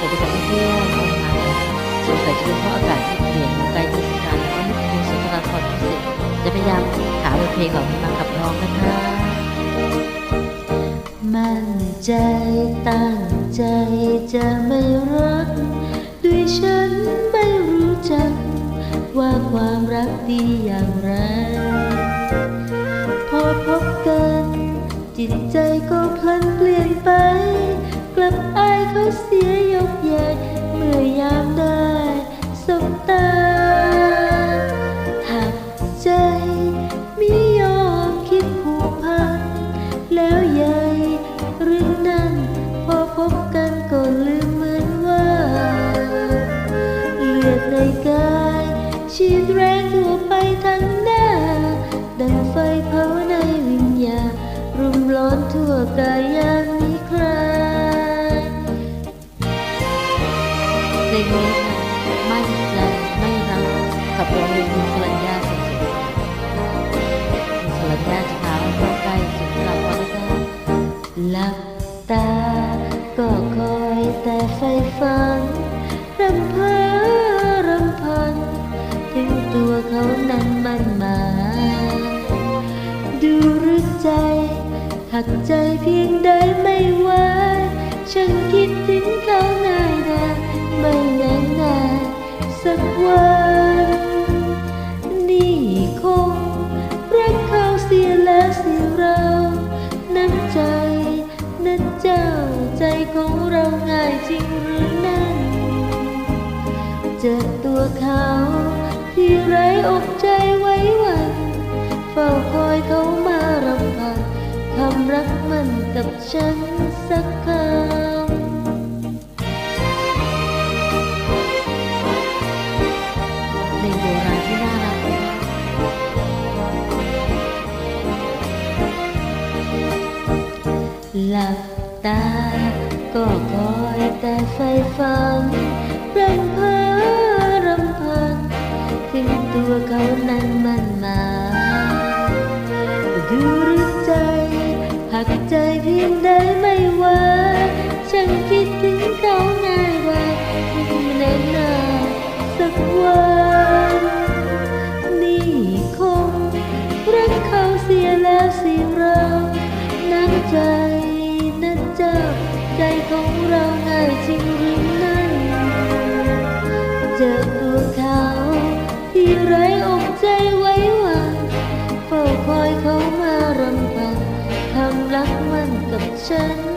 สวัสดีค่ะเพื่อนๆวันนี้สงสัยจะเป็นเพราะอากาศที่เปลี่ยนใกล้เทศกาลแล้วก็นึกถึงสุนทรภรพิเศษจะพยายามหาบทเพลงเหล่านี้มาขับร้องนะคะ มั่นใจตั้งใจจะไม่รัก ด้วยฉันไม่รู้จัก ว่าความรักดีอย่างไร พอพบกัน จิตใจก็พลันเปลี่ยนไป เขาเสียยกใหญ่เมื่อยามได้สบตาหักใจมิยอมคิดผูกพัน แล้วใหญ่หรือนั้นพอพบกันก็ลืมเหมือนว่า เลือดในกายชีดแรงทั่วไปทั้งหน้า ดังไฟเผาในวิญญาณรุมร้อนทั่วกายยา เพลงนี้ค่ะมั่นใจไม่รักขับร้องโดยคุณสรัญญาสุขสุขคุณสรัญญาจะพาเราเข้าใกล้สุดหลับพอได้หลับตา ก็คอยแต่ไฟฝันรำเพอรำพัน ถึงตัวเขานั้นมันมา ดูรือใจหักใจเพียงใดไม่ไหวฉันคิดถึง สักวัน นี่คงรักเขาเสียแล้วสิเราน้ำใจนั้นเจ้าใจของเราง่ายจริงหรือนั่นเจอตัวเขาที่ไรอกใจไว้วัน เฝ้าคอยเขามารำพันคำรักมันกับฉันสักคำ หลับตา ก็คอยแต่ไฟฟันรำเพอรำพันถึงตัวเขานั้นมันมาดูรู้ใจหักใจเพียงใดไม่ว่าฉันคิด เจอตัวเขาที่ไรอกใจไว้วางเฝ้าคอยเขามารำพันคำรักมันกับฉัน